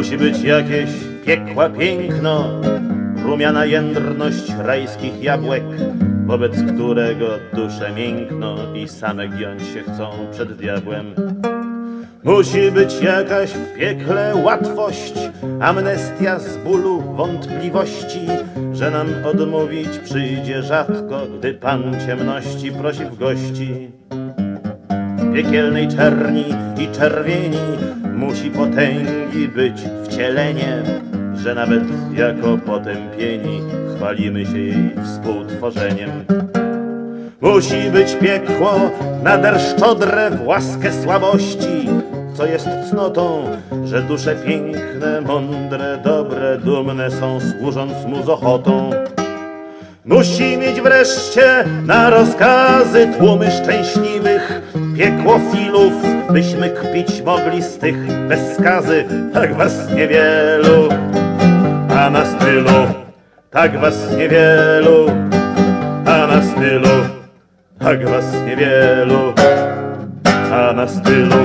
Musi być jakieś piekła piękno, rumiana jędrność rajskich jabłek, wobec którego dusze miękną i same giąć się chcą przed diabłem. Musi być jakaś w piekle łatwość, amnestia z bólu, wątpliwości, że nam odmówić przyjdzie rzadko, gdy Pan ciemności prosi w gości. Piekielnej czerni i czerwieni musi potęgi być wcielenie, że nawet jako potępieni chwalimy się jej współtworzeniem. Musi być piekło nader szczodre w łaskę słabości, co jest cnotą, że dusze piękne, mądre, dobre, dumne są, służąc mu z ochotą. Musi mieć wreszcie na rozkazy tłumy szczęśliwych pieklofilów, byśmy kpić mogli z tych bez skazy, tak was niewielu, a na stylu, tak was niewielu, a na stylu, tak was niewielu, a na stylu,